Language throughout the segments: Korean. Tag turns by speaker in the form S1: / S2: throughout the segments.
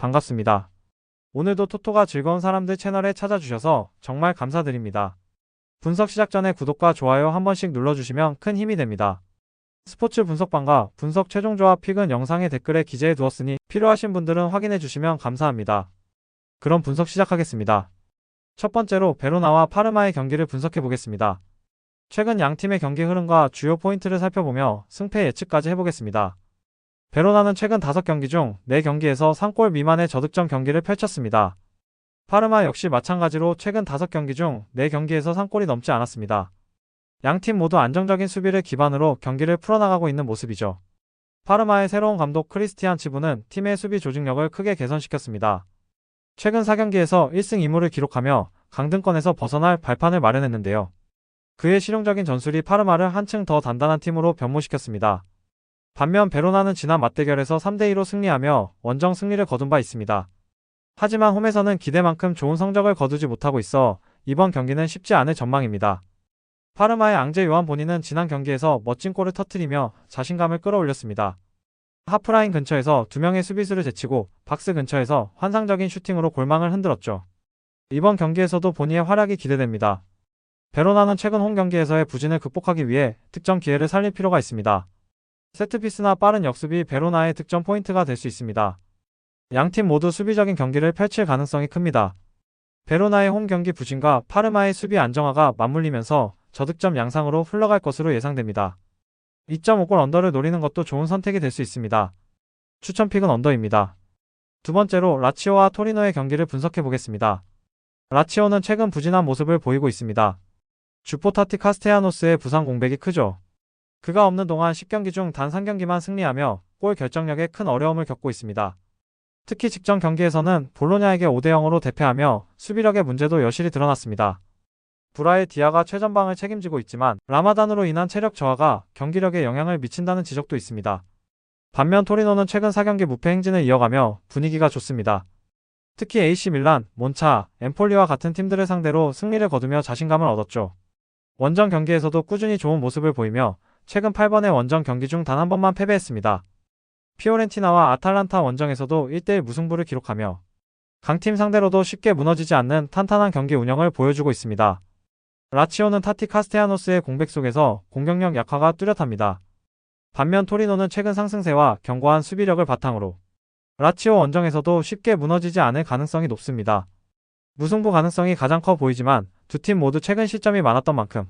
S1: 반갑습니다. 오늘도 토토가 즐거운 사람들 채널에 찾아주셔서 정말 감사드립니다. 분석 시작 전에 구독과 좋아요 한 번씩 눌러주시면 큰 힘이 됩니다. 스포츠 분석방과 분석 최종 조합 픽은 영상의 댓글에 기재해 두었으니 필요하신 분들은 확인해 주시면 감사합니다. 그럼 분석 시작하겠습니다. 첫 번째로 베로나와 파르마의 경기를 분석해 보겠습니다. 최근 양 팀의 경기 흐름과 주요 포인트를 살펴보며 승패 예측까지 해보겠습니다. 베로나는 최근 5경기 중 4경기에서 3골 미만의 저득점 경기를 펼쳤습니다. 파르마 역시 마찬가지로 최근 5경기 중 4경기에서 3골이 넘지 않았습니다. 양 팀 모두 안정적인 수비를 기반으로 경기를 풀어나가고 있는 모습이죠. 파르마의 새로운 감독 크리스티안 치부는 팀의 수비 조직력을 크게 개선시켰습니다. 최근 4경기에서 1승 2무를 기록하며 강등권에서 벗어날 발판을 마련했는데요. 그의 실용적인 전술이 파르마를 한층 더 단단한 팀으로 변모시켰습니다. 반면 베로나는 지난 맞대결에서 3대2로 승리하며 원정 승리를 거둔 바 있습니다. 하지만 홈에서는 기대만큼 좋은 성적을 거두지 못하고 있어 이번 경기는 쉽지 않을 전망입니다. 파르마의 앙제 요한 본인은 지난 경기에서 멋진 골을 터뜨리며 자신감을 끌어올렸습니다. 하프라인 근처에서 두 명의 수비수를 제치고 박스 근처에서 환상적인 슈팅으로 골망을 흔들었죠. 이번 경기에서도 본인의 활약이 기대됩니다. 베로나는 최근 홈 경기에서의 부진을 극복하기 위해 득점 기회를 살릴 필요가 있습니다. 세트피스나 빠른 역습이 베로나의 득점 포인트가 될 수 있습니다. 양 팀 모두 수비적인 경기를 펼칠 가능성이 큽니다. 베로나의 홈 경기 부진과 파르마의 수비 안정화가 맞물리면서 저득점 양상으로 흘러갈 것으로 예상됩니다. 2.5골 언더를 노리는 것도 좋은 선택이 될 수 있습니다. 추천픽은 언더입니다. 두 번째로 라치오와 토리노의 경기를 분석해 보겠습니다. 라치오는 최근 부진한 모습을 보이고 있습니다. 주포타티 카스테아노스의 부상 공백이 크죠. 그가 없는 동안 10경기 중 단 3경기만 승리하며 골 결정력에 큰 어려움을 겪고 있습니다. 특히 직전 경기에서는 볼로냐에게 5대0으로 대패하며 수비력의 문제도 여실히 드러났습니다. 브라의 디아가 최전방을 책임지고 있지만 라마단으로 인한 체력 저하가 경기력에 영향을 미친다는 지적도 있습니다. 반면 토리노는 최근 4경기 무패 행진을 이어가며 분위기가 좋습니다. 특히 AC 밀란, 몬차, 엠폴리와 같은 팀들을 상대로 승리를 거두며 자신감을 얻었죠. 원정 경기에서도 꾸준히 좋은 모습을 보이며 최근 8번의 원정 경기 중 단 한 번만 패배했습니다. 피오렌티나와 아탈란타 원정에서도 1대1 무승부를 기록하며 강팀 상대로도 쉽게 무너지지 않는 탄탄한 경기 운영을 보여주고 있습니다. 라치오는 타티 카스테아노스의 공백 속에서 공격력 약화가 뚜렷합니다. 반면 토리노는 최근 상승세와 견고한 수비력을 바탕으로 라치오 원정에서도 쉽게 무너지지 않을 가능성이 높습니다. 무승부 가능성이 가장 커 보이지만 두 팀 모두 최근 실점이 많았던 만큼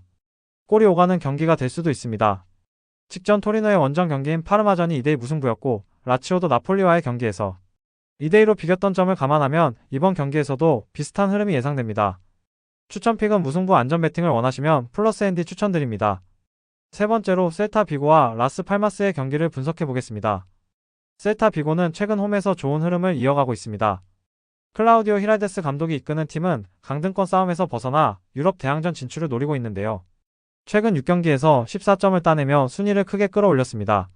S1: 골이 오가는 경기가 될 수도 있습니다. 직전 토리노의 원정 경기인 파르마전이 2대2 무승부였고 라치오도 나폴리와의 경기에서 2대2로 비겼던 점을 감안하면 이번 경기에서도 비슷한 흐름이 예상됩니다. 추천픽은 무승부 안전 배팅을 원하시면 플러스 앤디 추천드립니다. 세 번째로 셀타 비고와 라스 팔마스의 경기를 분석해 보겠습니다. 셀타 비고는 최근 홈에서 좋은 흐름을 이어가고 있습니다. 클라우디오 히랄데스 감독이 이끄는 팀은 강등권 싸움에서 벗어나 유럽 대항전 진출을 노리고 있는데요. 최근 6경기에서 14점을 따내며 순위를 크게 끌어올렸습니다.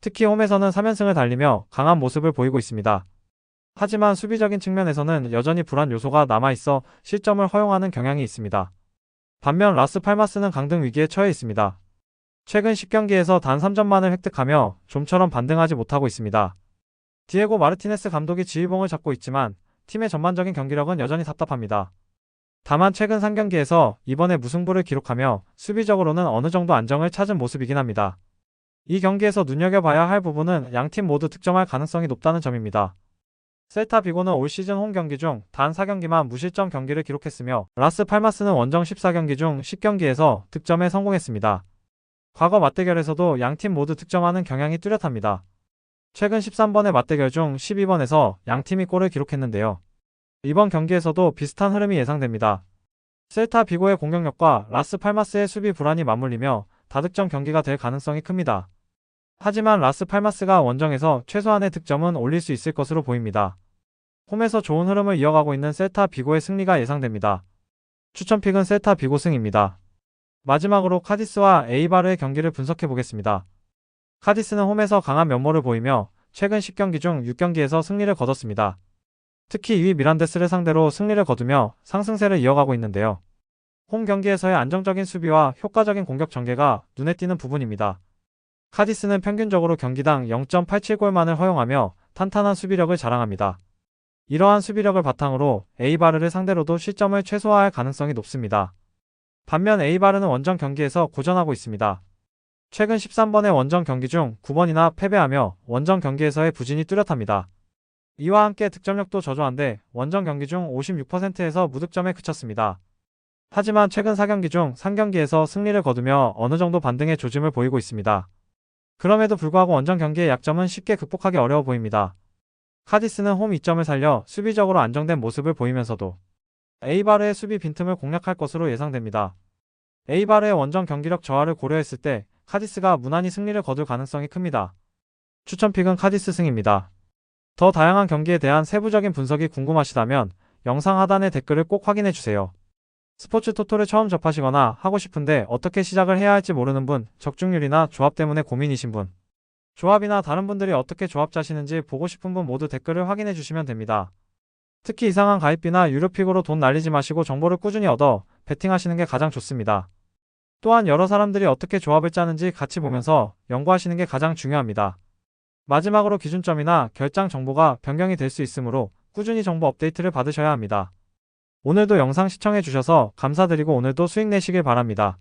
S1: 특히 홈에서는 3연승을 달리며 강한 모습을 보이고 있습니다. 하지만 수비적인 측면에서는 여전히 불안 요소가 남아있어 실점을 허용하는 경향이 있습니다. 반면 라스 팔마스는 강등 위기에 처해 있습니다. 최근 10경기에서 단 3점만을 획득하며 좀처럼 반등하지 못하고 있습니다. 디에고 마르티네스 감독이 지휘봉을 잡고 있지만 팀의 전반적인 경기력은 여전히 답답합니다. 다만 최근 3경기에서 이번에 무승부를 기록하며 수비적으로는 어느 정도 안정을 찾은 모습이긴 합니다. 이 경기에서 눈여겨봐야 할 부분은 양 팀 모두 득점할 가능성이 높다는 점입니다. 셀타 비고는 올 시즌 홈 경기 중 단 4경기만 무실점 경기를 기록했으며 라스 팔마스는 원정 14경기 중 10경기에서 득점에 성공했습니다. 과거 맞대결에서도 양 팀 모두 득점하는 경향이 뚜렷합니다. 최근 13번의 맞대결 중 12번에서 양 팀이 골을 기록했는데요. 이번 경기에서도 비슷한 흐름이 예상됩니다. 셀타 비고의 공격력과 라스 팔마스의 수비 불안이 맞물리며 다득점 경기가 될 가능성이 큽니다. 하지만 라스 팔마스가 원정에서 최소한의 득점은 올릴 수 있을 것으로 보입니다. 홈에서 좋은 흐름을 이어가고 있는 셀타 비고의 승리가 예상됩니다. 추천픽은 셀타 비고 승입니다. 마지막으로 카디스와 에이바르의 경기를 분석해 보겠습니다. 카디스는 홈에서 강한 면모를 보이며 최근 10경기 중 6경기에서 승리를 거뒀습니다. 특히 2위 미란데스를 상대로 승리를 거두며 상승세를 이어가고 있는데요. 홈 경기에서의 안정적인 수비와 효과적인 공격 전개가 눈에 띄는 부분입니다. 카디스는 평균적으로 경기당 0.87골만을 허용하며 탄탄한 수비력을 자랑합니다. 이러한 수비력을 바탕으로 A바르를 상대로도 실점을 최소화할 가능성이 높습니다. 반면 A바르는 원정 경기에서 고전하고 있습니다. 최근 13번의 원정 경기 중 9번이나 패배하며 원정 경기에서의 부진이 뚜렷합니다. 이와 함께 득점력도 저조한데 원정 경기 중 56%에서 무득점에 그쳤습니다. 하지만 최근 4경기 중 3경기에서 승리를 거두며 어느 정도 반등의 조짐을 보이고 있습니다. 그럼에도 불구하고 원정 경기의 약점은 쉽게 극복하기 어려워 보입니다. 카디스는 홈 이점을 살려 수비적으로 안정된 모습을 보이면서도 에이바르의 수비 빈틈을 공략할 것으로 예상됩니다. 에이바르의 원정 경기력 저하를 고려했을 때 카디스가 무난히 승리를 거둘 가능성이 큽니다. 추천픽은 카디스 승입니다. 더 다양한 경기에 대한 세부적인 분석이 궁금하시다면 영상 하단의 댓글을 꼭 확인해 주세요. 스포츠 토토를 처음 접하시거나 하고 싶은데 어떻게 시작을 해야 할지 모르는 분, 적중률이나 조합 때문에 고민이신 분, 조합이나 다른 분들이 어떻게 조합 짜시는지 보고 싶은 분 모두 댓글을 확인해 주시면 됩니다. 특히 이상한 가입비나 유료픽으로 돈 날리지 마시고 정보를 꾸준히 얻어 베팅하시는 게 가장 좋습니다. 또한 여러 사람들이 어떻게 조합을 짜는지 같이 보면서 연구하시는 게 가장 중요합니다. 마지막으로 기준점이나 결장 정보가 변경이 될 수 있으므로 꾸준히 정보 업데이트를 받으셔야 합니다. 오늘도 영상 시청해 주셔서 감사드리고 오늘도 수익 내시길 바랍니다.